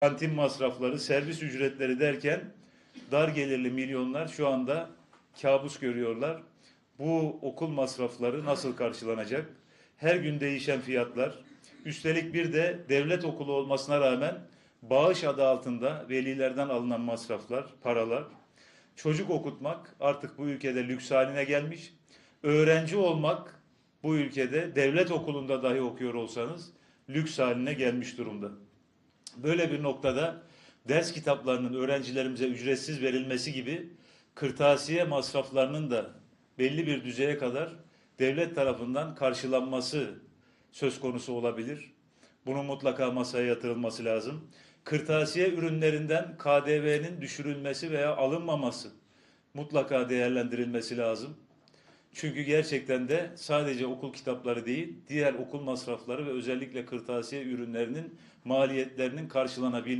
kantin masrafları, servis ücretleri derken dar gelirli milyonlar şu anda kabus görüyorlar. Bu okul masrafları nasıl karşılanacak? Her gün değişen fiyatlar. Üstelik bir de devlet okulu olmasına rağmen bağış adı altında velilerden alınan masraflar, paralar. Çocuk okutmak artık bu ülkede lüks haline gelmiş. Öğrenci olmak bu ülkede devlet okulunda dahi okuyor olsanız lüks haline gelmiş durumda. Böyle bir noktada ders kitaplarının öğrencilerimize ücretsiz verilmesi gibi kırtasiye masraflarının da belli bir düzeye kadar devlet tarafından karşılanması söz konusu olabilir. Bunun mutlaka masaya yatırılması lazım. Kırtasiye ürünlerinden KDV'nin düşürülmesi veya alınmaması mutlaka değerlendirilmesi lazım. Çünkü gerçekten de sadece okul kitapları değil, diğer okul masrafları ve özellikle kırtasiye ürünlerinin maliyetlerinin karşılanabilmesi